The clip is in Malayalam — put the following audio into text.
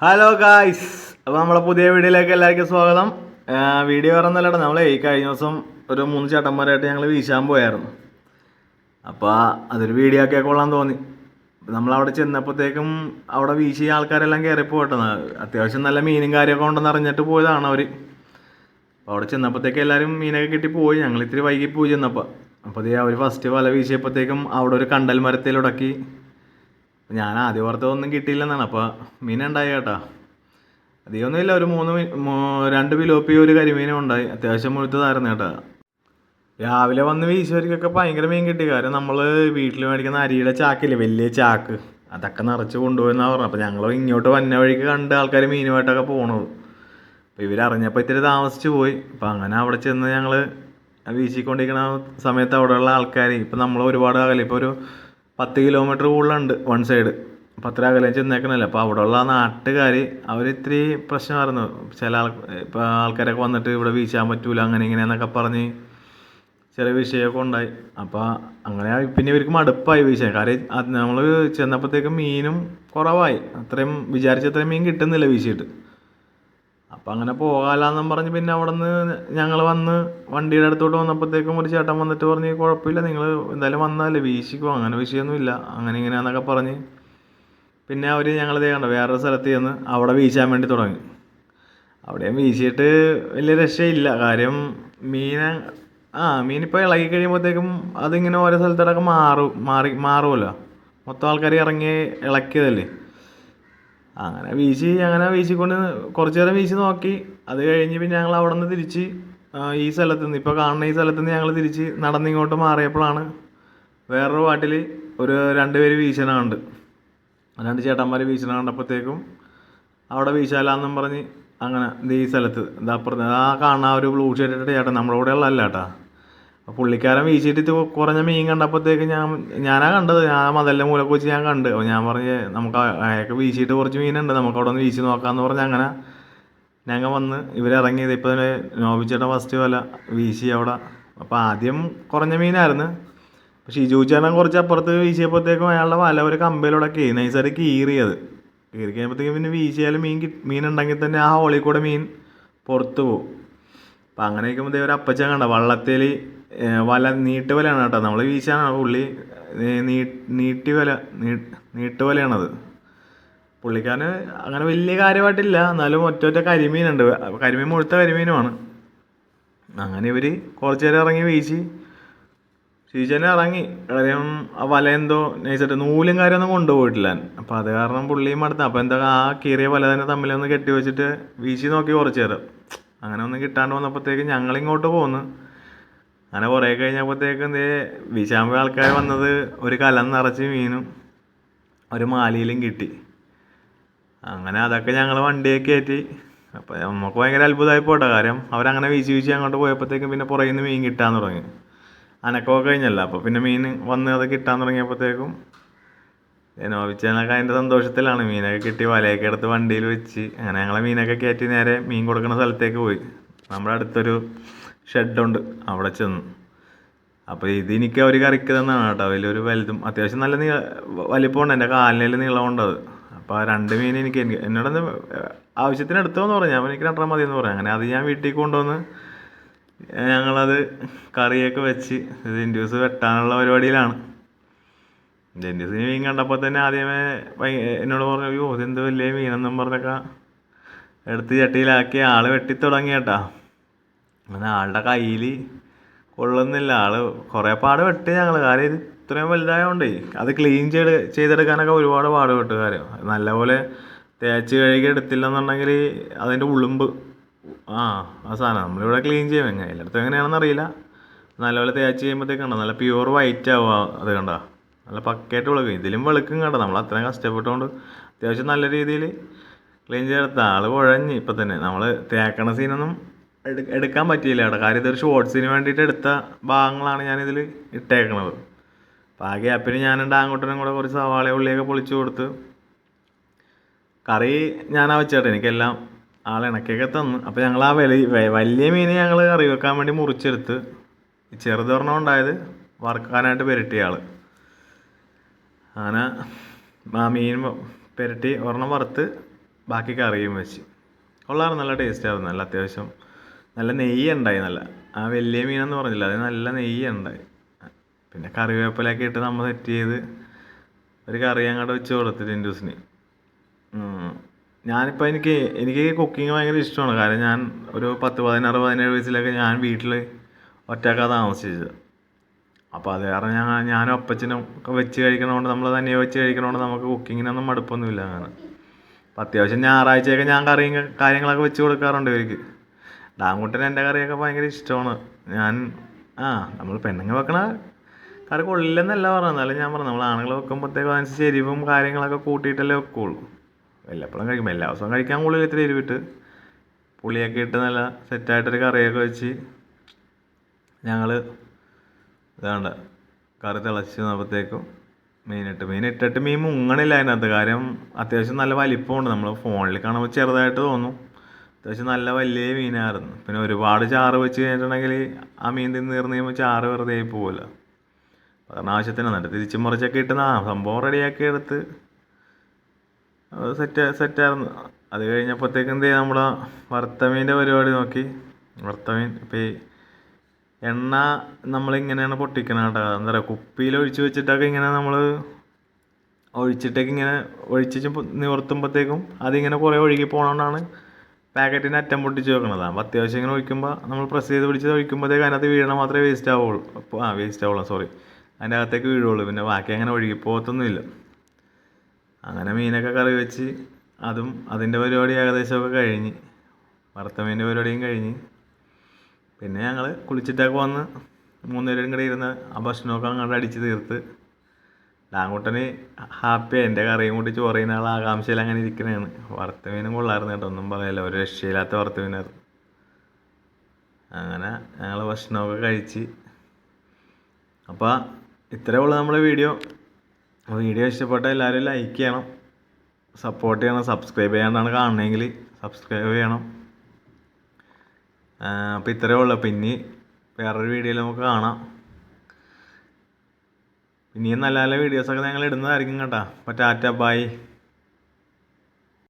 ഹലോ ഗായ്സ് അപ്പോൾ നമ്മളെ പുതിയ വീഡിയോയിലേക്ക് എല്ലാവർക്കും സ്വാഗതം. വീഡിയോ വേറെ നമ്മൾ ഈ കഴിഞ്ഞ ദിവസം ഒരു മൂന്ന് ചേട്ടന്മാരായിട്ട് ഞങ്ങൾ വീശാൻ പോയായിരുന്നു. അപ്പോൾ അതൊരു വീഡിയോ ഒക്കെ കൊള്ളാൻ തോന്നി. നമ്മളവിടെ ചെന്നപ്പോഴത്തേക്കും അവിടെ വീശിയ ആൾക്കാരെല്ലാം കയറി പോട്ടെ അത്യാവശ്യം നല്ല മീനും കാര്യമൊക്കെ ഉണ്ടെന്ന് അറിഞ്ഞിട്ട് പോയതാണ് അവർ അപ്പോൾ അവിടെ ചെന്നപ്പോഴത്തേക്ക് എല്ലാവരും മീനൊക്കെ കിട്ടി പോയി. ഞങ്ങൾ ഇത്തിരി വൈകി പോയി ചെന്നപ്പോൾ അപ്പോൾ അവർ ഫസ്റ്റ് വല വീശിയപ്പോഴത്തേക്കും അവിടെ ഒരു കണ്ടൽ മരത്തിലുടക്കി ഞാൻ ആദ്യം വാർത്ത ഒന്നും കിട്ടിയില്ലെന്നാണ്. അപ്പോൾ മീൻ ഉണ്ടായി കേട്ടോ. അധികമൊന്നുമില്ല. ഒരു മൂന്ന് രണ്ട് പിലോപ്പി ഒരു കരിമീനും ഉണ്ടായി. അത്യാവശ്യം മുഴുത്തതായിരുന്നു കേട്ടോ. രാവിലെ വന്ന് വീശുവരിക്കൊക്കെ ഭയങ്കര മീൻ കിട്ടി. കാരണം നമ്മൾ വീട്ടിൽ മേടിക്കുന്ന അരിയുടെ ചാക്കില്ലേ? വലിയ ചാക്ക്. അതൊക്കെ നിറച്ച് കൊണ്ടുപോയെന്നാണ് പറഞ്ഞത്. അപ്പോൾ ഞങ്ങൾ ഇങ്ങോട്ട് വന്ന വഴിക്ക് കണ്ട് ആൾക്കാർ മീനുമായിട്ടൊക്കെ പോണത്. അപ്പോൾ ഇവരറിഞ്ഞപ്പോൾ ഇത്തിരി താമസിച്ച് പോയി. അപ്പോൾ അങ്ങനെ അവിടെ ചെന്ന് ഞങ്ങൾ വീശിക്കൊണ്ടിരിക്കുന്ന സമയത്ത് അവിടെയുള്ള ആൾക്കാർ ഇപ്പം നമ്മൾ ഒരുപാട് അകലെ. ഇപ്പോൾ ഒരു പത്ത് കിലോമീറ്റർ കൂടുതലുണ്ട് വൺ സൈഡ് അപ്പം അത്ര അകലെ ചെന്നേക്കണല്ലോ? അപ്പോൾ അവിടെയുള്ള നാട്ടുകാർ അവർ അവരിത്തിരി പ്രശ്നമായിരുന്നു ചില ആൾ ഇപ്പോൾ ആൾക്കാരൊക്കെ വന്നിട്ട് ഇവിടെ വീശാൻ പറ്റൂല അങ്ങനെ ഇങ്ങനെ എന്നൊക്കെ പറഞ്ഞ് ചില വിഷയമൊക്കെ ഉണ്ടായി. അപ്പോൾ അങ്ങനെ പിന്നെ ഇവർക്ക് മടുപ്പായി വീശാൻ കാര്യം നമ്മൾ ചെന്നപ്പോഴത്തേക്കും മീനും കുറവായി. അത്രയും വിചാരിച്ച അത്രയും മീൻ കിട്ടുന്നില്ല വീശിയിട്ട്. അപ്പം അങ്ങനെ പോകാമെന്നും പറഞ്ഞ് പിന്നെ അവിടെ നിന്ന് ഞങ്ങൾ വന്ന് വണ്ടിയുടെ അടുത്തോട്ട് വന്നപ്പോഴത്തേക്കും ഒരു ചേട്ടൻ വന്നിട്ട് പറഞ്ഞ് കുഴപ്പമില്ല നിങ്ങൾ എന്തായാലും വന്നാലേ വീശിക്കോ അങ്ങനെ വിഷയമൊന്നുമില്ല അങ്ങനെ ഇങ്ങനെയാന്നൊക്കെ പറഞ്ഞ് പിന്നെ അവർ ഞങ്ങൾ കണ്ട വേറൊരു സ്ഥലത്ത് ചെന്ന് അവിടെ വീശാൻ വേണ്ടി തുടങ്ങി. അവിടെയും വീശിയിട്ട് വലിയ രക്ഷയില്ല. കാര്യം മീൻ ആ മീനിപ്പോൾ ഇളകി കഴിയുമ്പോഴത്തേക്കും അതിങ്ങനെ ഓരോ സ്ഥലത്തോടൊക്കെ മാറും മാറി മാറുമല്ലോ. മൊത്തം ആൾക്കാർ ഇറങ്ങി ഇളക്കിയതല്ലേ. അങ്ങനെ വീശി അങ്ങനെ വീശിക്കൊണ്ട് കുറച്ച് നേരം വീശി നോക്കി. അത് കഴിഞ്ഞ് പിന്നെ ഞങ്ങൾ അവിടെ നിന്ന് തിരിച്ച് ഈ സ്ഥലത്ത് നിന്ന് ഇപ്പോൾ കാണുന്ന ഈ സ്ഥലത്ത് നിന്ന് ഞങ്ങൾ തിരിച്ച് നടന്നിങ്ങോട്ട് മാറിയപ്പോഴാണ് വേറൊരു വാട്ടിൽ ഒരു രണ്ട് പേര് വീശനുണ്ട് രണ്ട് ചേട്ടന്മാർ വീശന കണ്ടപ്പോഴത്തേക്കും അവിടെ വീശാലാന്നും പറഞ്ഞ് അങ്ങനെ ഈ സ്ഥലത്ത് ഇതാ പറഞ്ഞത് ആ കാണുന്ന ഒരു ബ്ലൂ ഷർട്ടിട്ട് ചേട്ടൻ നമ്മുടെ കൂടെ ഉള്ളതല്ല കേട്ടാ പുള്ളിക്കാരൻ വീശിയിട്ട് കുറഞ്ഞ മീൻ കണ്ടപ്പോഴത്തേക്ക് ഞാൻ ഞാനാ കണ്ടത്. ഞാൻ മതലിന്റെ മൂലക്ക് വെച്ച് ഞാൻ കണ്ട്. അപ്പോൾ ഞാൻ പറഞ്ഞ് നമുക്ക് അയാൾക്ക് വീശിയിട്ട് കുറച്ച് മീനുണ്ട്. നമുക്ക് അവിടെ ഒന്ന് വീശി നോക്കാമെന്ന് പറഞ്ഞ് അങ്ങനെ ഞങ്ങൾ വന്ന് ഇവരിറങ്ങിയത് ഇപ്പോൾ നോബിച്ചേട്ടൻ ഫസ്റ്റ് വല വീശി അവിടെ. അപ്പോൾ ആദ്യം കുറഞ്ഞ മീനായിരുന്നു. പക്ഷേ ഈ ചേട്ടൻ കുറച്ച് അപ്പുറത്ത് വീശിയപ്പോഴത്തേക്കും അയാളുടെ വല ഒരു കമ്പയിലൂടെ നൈസായിട്ട് കീറിയത്. കീറി കഴിയുമ്പോഴത്തേക്കും പിന്നെ വീശിയാലും മീൻ കി മീൻ ഉണ്ടെങ്കിൽ തന്നെ ആ ഹോളിൽ കൂടെ മീൻ പുറത്ത് പോകും അപ്പം അങ്ങനെ ഇരിക്കുമ്പോൾ ഒരു അപ്പച്ചൻ കണ്ട. വള്ളത്തിൽ വല നീട്ടുവലയാണ് കേട്ടോ. നമ്മൾ വീശാനാണ് പുള്ളി. നീട്ടി വല നീട്ടുവലയാണത് പുള്ളിക്കാരന് അങ്ങനെ വലിയ കാര്യമായിട്ടില്ല. എന്നാലും ഒറ്റ കരിമീനുണ്ട്. കരിമീൻ മുഴുത്ത കരിമീനുമാണ്. അങ്ങനെ ഇവർ കുറച്ച് നേരം ഇറങ്ങി വീശി. ശീശനെ ഇറങ്ങി. കാര്യം ആ വല എന്തോ നൈസായിട്ട് നൂലും കാര്യമൊന്നും കൊണ്ടുപോയിട്ടില്ല. അപ്പോൾ അത് കാരണം പുള്ളിയും അടുത്ത അപ്പോൾ എന്താ ആ കീറിയ വല തന്നെ തമ്മിലൊന്ന് കെട്ടി വെച്ചിട്ട് വീശി നോക്കി കുറച്ച് നേരം. അങ്ങനെ ഒന്നും കിട്ടാണ്ട് വന്നപ്പോഴത്തേക്ക് ഞങ്ങളിങ്ങോട്ട് പോന്ന്. അങ്ങനെ കുറേ കഴിഞ്ഞപ്പോഴത്തേക്കും ദേ വിശാമ്പ ആൾക്കാർ വന്നത് ഒരു കലം നിറച്ച് മീനും ഒരു മാലിയിലും കിട്ടി. അങ്ങനെ അതൊക്കെ ഞങ്ങൾ വണ്ടിയെ കയറ്റി. അപ്പോൾ നമുക്ക് ഭയങ്കര അത്ഭുതമായി പോട്ടെ കാര്യം അവരങ്ങനെ വീശി വീശി അങ്ങോട്ട് പോയപ്പോഴത്തേക്കും പിന്നെ പുറകിൽ നിന്ന് മീൻ കിട്ടാൻ തുടങ്ങി. അനക്കമൊക്കെ കഴിഞ്ഞല്ല? അപ്പോൾ പിന്നെ മീൻ വന്ന് അത് കിട്ടാൻ തുടങ്ങിയപ്പോഴത്തേക്കും നോവിച്ചതിനൊക്കെ അതിന്റെ സന്തോഷത്തിലാണ്. മീനൊക്കെ കിട്ടി വലയൊക്കെ എടുത്ത് വണ്ടിയിൽ വെച്ച്. അങ്ങനെ ഞങ്ങളെ മീനൊക്കെ കയറ്റി നേരെ മീൻ കൊടുക്കുന്ന സ്ഥലത്തേക്ക് പോയി. നമ്മുടെ അടുത്തൊരു ഷെഡുണ്ട്. അവിടെ ചെന്നു. അപ്പോൾ ഇതെനിക്ക് അവർ കറിക്ക് തന്നാണ് കേട്ടോ. വലിയൊരു വലുതും അത്യാവശ്യം നല്ല നീ വലിപ്പമുണ്ട്. എന്റെ കാലിനെല്ലാം നീളമുണ്ട് അത്. അപ്പോൾ ആ രണ്ട് മീൻ എനിക്ക് എനിക്ക് എന്നോടൊന്ന് ആവശ്യത്തിന് എടുത്തോന്ന് പറഞ്ഞു. അപ്പോൾ എനിക്ക് രണ്ടെണ്ണം മതി എന്ന് അങ്ങനെ അത് ഞാൻ വീട്ടിൽ കൊണ്ടുവന്ന് ഞങ്ങളത് കറിയൊക്കെ വെച്ച് ഇൻഡ്യൂസ് വെട്ടാനുള്ള പരിപാടിയിലാണ്. ജെൻഡീസിന് മീൻ കണ്ടപ്പോൾ തന്നെ ആദ്യമേ എന്നോട് പറഞ്ഞു അയ്യോ ഇതെന്ത് വലിയ മീനെന്നും പറഞ്ഞൊക്കെ എടുത്ത് ചട്ടിയിലാക്കി ആൾ വെട്ടി തുടങ്ങി അങ്ങനെ ആളുടെ കയ്യിൽ കൊള്ളുന്നില്ല. ആൾ കുറേ പാട് വെട്ടി ഞങ്ങൾ കാര്യം ഇത് ഇത്രയും വലുതായതുകൊണ്ടേ അത് ക്ലീൻ ചെയ്ത് ചെയ്തെടുക്കാനൊക്കെ ഒരുപാട് പാട് പെട്ടു കാര്യം. നല്ലപോലെ തേച്ച് കഴുകി എടുത്തില്ലെന്നുണ്ടെങ്കിൽ അതിന്റെ ഉളുമ്പ് ആ ആ സാധനം നമ്മളിവിടെ ക്ലീൻ ചെയ്യും. എങ്ങനെ? എല്ലായിടത്തും എങ്ങനെയാണെന്ന് അറിയില്ല. നല്ലപോലെ തേച്ച് ചെയ്യുമ്പോഴത്തേക്കുണ്ടോ നല്ല പ്യുവർ വൈറ്റ് ആവുക അത് കണ്ട? നല്ല പക്കയായിട്ട് വെളുക്കും. ഇതിലും വെളുക്കും കണ്ട നമ്മൾ അത്രയും കഷ്ടപ്പെട്ടുകൊണ്ട് അത്യാവശ്യം നല്ല രീതിയിൽ ക്ലീൻ ചെയ്തെടുത്ത. ആൾ കുഴഞ്ഞ് ഇപ്പം തന്നെ. നമ്മൾ തേക്കണ സീനൊന്നും എടുക്കാൻ പറ്റിയില്ല അവിടെ കാര്യം ഇതൊരു ഷോർട്സിന് വേണ്ടിയിട്ട് എടുത്ത ഭാഗങ്ങളാണ് ഞാനിതിൽ ഇട്ടേക്കണത്. അപ്പോൾ ആ ഗ്യാപ്പിന് ഞാനുണ്ട് അങ്ങോട്ടും കൂടെ കുറച്ച് സവാള ഉള്ളിയൊക്കെ പൊളിച്ചു കൊടുത്ത് കറി ഞാനാ വെച്ചേട്ടെ. എനിക്കെല്ലാം ആൾ ഇണക്കിയൊക്കെ തന്നു. അപ്പോൾ ഞങ്ങൾ ആ വലിയ വലിയ മീൻ ഞങ്ങൾ കറി വെക്കാൻ വേണ്ടി മുറിച്ചെടുത്ത് ചെറുതൊരെണ്ണം ഉണ്ടായത് വറുക്കാനായിട്ട് പെരട്ടിയ ആൾ അങ്ങനെ ആ മീൻ പെരട്ടി ഒരെണ്ണം വറുത്ത് ബാക്കി കറിയും വെച്ച്. കൊള്ളാറ് നല്ല ടേസ്റ്റ് ആയിരുന്നു. നല്ല അത്യാവശ്യം നല്ല നെയ്യ് ഉണ്ടായി നല്ല ആ വലിയ മീനെന്ന് പറഞ്ഞില്ല അത് നല്ല നെയ്യ് ഉണ്ടായി. പിന്നെ കറിവേപ്പിലൊക്കെ ഇട്ട് നമ്മൾ സെറ്റ് ചെയ്ത് ഒരു കറി അങ്ങോട്ട് വെച്ച് കൊടുത്തു ടിൻഡൂസിന്. ഞാനിപ്പോൾ എനിക്ക് എനിക്ക് കുക്കിംഗ് ഭയങ്കര ഇഷ്ടമാണ്. കാരണം ഞാൻ ഒരു പത്ത് പതിനാറ് പതിനേഴ് വയസ്സിലൊക്കെ ഞാൻ വീട്ടിൽ ഒറ്റക്കാണ് താമസിച്ചത്. അപ്പോൾ അത് കാരണം ഞാൻ ഞാനും അപ്പച്ചനും ഒക്കെ വെച്ച് കഴിക്കണതുകൊണ്ട് നമ്മൾ തന്നെ വെച്ച് കഴിക്കണതുകൊണ്ട് നമുക്ക് കുക്കിങ്ങിനൊന്നും മടുപ്പൊന്നുമില്ല അങ്ങനെ. അപ്പം അത്യാവശ്യം ഞായറാഴ്ചയൊക്കെ ഞാൻ കറിയും കാര്യങ്ങളൊക്കെ വെച്ച് കൊടുക്കാറുണ്ട് ഇവർക്ക്. ഡാങ്കുട്ടന് എന്റെ കറിയൊക്കെ ഭയങ്കര ഇഷ്ടമാണ്. ഞാൻ ആ നമ്മൾ പെണ്ണുങ്ങൾ വെക്കണ കറി കൊള്ളില്ലെന്നല്ല പറഞ്ഞത്. എന്നാലും ഞാൻ പറഞ്ഞു നമ്മൾ ആണുങ്ങൾ വെക്കുമ്പോഴത്തേക്കും അതിനനുസരിച്ച് എരിവും കാര്യങ്ങളൊക്കെ കൂട്ടിയിട്ടല്ലേ വെക്കുള്ളൂ. വല്ലപ്പോഴും കഴിക്കും. എല്ലാ ദിവസവും കഴിക്കാൻ കൂടുതൽ ഇത്തിരി എരിവിട്ട് പുളിയൊക്കെ ഇട്ട് നല്ല സെറ്റായിട്ടൊരു കറിയൊക്കെ വെച്ച് ഞങ്ങൾ ഇതാണ്ട് കറി തിളച്ച് വന്നപ്പോഴത്തേക്കും മീനിട്ട്. മീൻ ഇട്ടിട്ട് മീൻ മുങ്ങണില്ല അതിനകത്ത്. കാര്യം അത്യാവശ്യം നല്ല വലിപ്പമുണ്ട്. നമ്മൾ ഫോണിൽ കാണുമ്പോൾ ചെറുതായിട്ട് തോന്നും. അത്യാവശ്യം നല്ല വലിയ മീനായിരുന്നു. പിന്നെ ഒരുപാട് ചാറ് വെച്ച് കഴിഞ്ഞിട്ടുണ്ടെങ്കിൽ ആ മീൻ തിന്ന് തീർന്ന് കഴിയുമ്പോൾ ചാറ് വെറുതെ ആയി പോകുമല്ലോ പറഞ്ഞ ആവശ്യത്തിന് എന്നിട്ട് തിരിച്ചും മറിച്ചൊക്കെ ഇട്ട് ആ സംഭവം റെഡിയാക്കി എടുത്ത് സെറ്റ് സെറ്റായിരുന്നു അത് കഴിഞ്ഞപ്പോഴത്തേക്കും എന്ത് ചെയ്യാം നമ്മുടെ വറുത്ത മീന്റെ പരിപാടി നോക്കി. വറുത്ത മീൻ ഇപ്പോൾ ഈ എണ്ണ നമ്മളിങ്ങനെയാണ് പൊട്ടിക്കണം കേട്ടോ. എന്താ പറയുക കുപ്പിയിൽ ഒഴിച്ച് വെച്ചിട്ടൊക്കെ ഇങ്ങനെ നമ്മൾ ഒഴിച്ചിട്ടൊക്കെ ഇങ്ങനെ ഒഴിച്ച് നിവർത്തുമ്പോഴത്തേക്കും അതിങ്ങനെ കുറേ ഒഴുകി പോകണോണ്ടാണ് പാക്കറ്റിന്റെ അറ്റം പൊട്ടിച്ച് വെക്കണതാണ് അപ്പോൾ അത്യാവശ്യം ഇങ്ങനെ ഒഴിക്കുമ്പോൾ നമ്മൾ പ്രസ് ചെയ്ത് പിടിച്ച് ഒഴിക്കുമ്പോഴത്തേക്ക് അതിനകത്ത് വീഴണ മാത്രമേ വേസ്റ്റ് ആവുള്ളൂ. അപ്പോൾ ആ വേസ്റ്റ് ആവുള്ളൂ സോറി അതിന്റെ അകത്തേക്ക് വീഴുള്ളൂ. പിന്നെ ബാക്കി അങ്ങനെ ഒഴുകി പോകത്തൊന്നുമില്ല അങ്ങനെ മീനൊക്കെ കറി വെച്ച് അതും അതിന്റെ പരിപാടി ഏകദേശമൊക്കെ കഴിഞ്ഞ്. വറുത്ത മീനിന്റെ പരിപാടിയും കഴിഞ്ഞ്. പിന്നെ ഞങ്ങൾ കുളിച്ചിട്ടൊക്കെ വന്ന് മൂന്നുപേരും കൂടെ ഇരുന്ന് ആ ഭക്ഷണമൊക്കെ അങ്ങോട്ട് അടിച്ച് തീർത്ത് ഡാങ്കുട്ടന് ഹാപ്പി എന്റെ കറിയും കൂട്ടി ചോറ് ആകാംക്ഷയിൽ അങ്ങനെ ഇരിക്കണതാണ് വറുത്ത മീനും കൊള്ളായിരുന്നു കേട്ടോ. ഒന്നും പറയല്ല. ഒരു രക്ഷയില്ലാത്ത വറുത്ത മീനായിരുന്നു അങ്ങനെ ഞങ്ങൾ ഭക്ഷണമൊക്കെ കഴിച്ച്. അപ്പോൾ ഇത്രയേ ഉള്ളൂ നമ്മുടെ വീഡിയോ. വീഡിയോ ഇഷ്ടപ്പെട്ട എല്ലാവരും ലൈക്ക് ചെയ്യണം. സപ്പോർട്ട് ചെയ്യണം. സബ്സ്ക്രൈബ് ചെയ്യാണ്ടാണ് കാണണമെങ്കിൽ സബ്സ്ക്രൈബ് ചെയ്യണം. അപ്പോൾ ഇത്രയേ ഉള്ളൂ. പിന്നെ വേറൊരു വീഡിയോയിൽ നമുക്ക് കാണാം. ഇനിയും നല്ല നല്ല വീഡിയോസൊക്കെ ഞങ്ങൾ ഇടുന്നതായിരിക്കും കേട്ടോ. അപ്പോൾ ടാറ്റ ബൈ.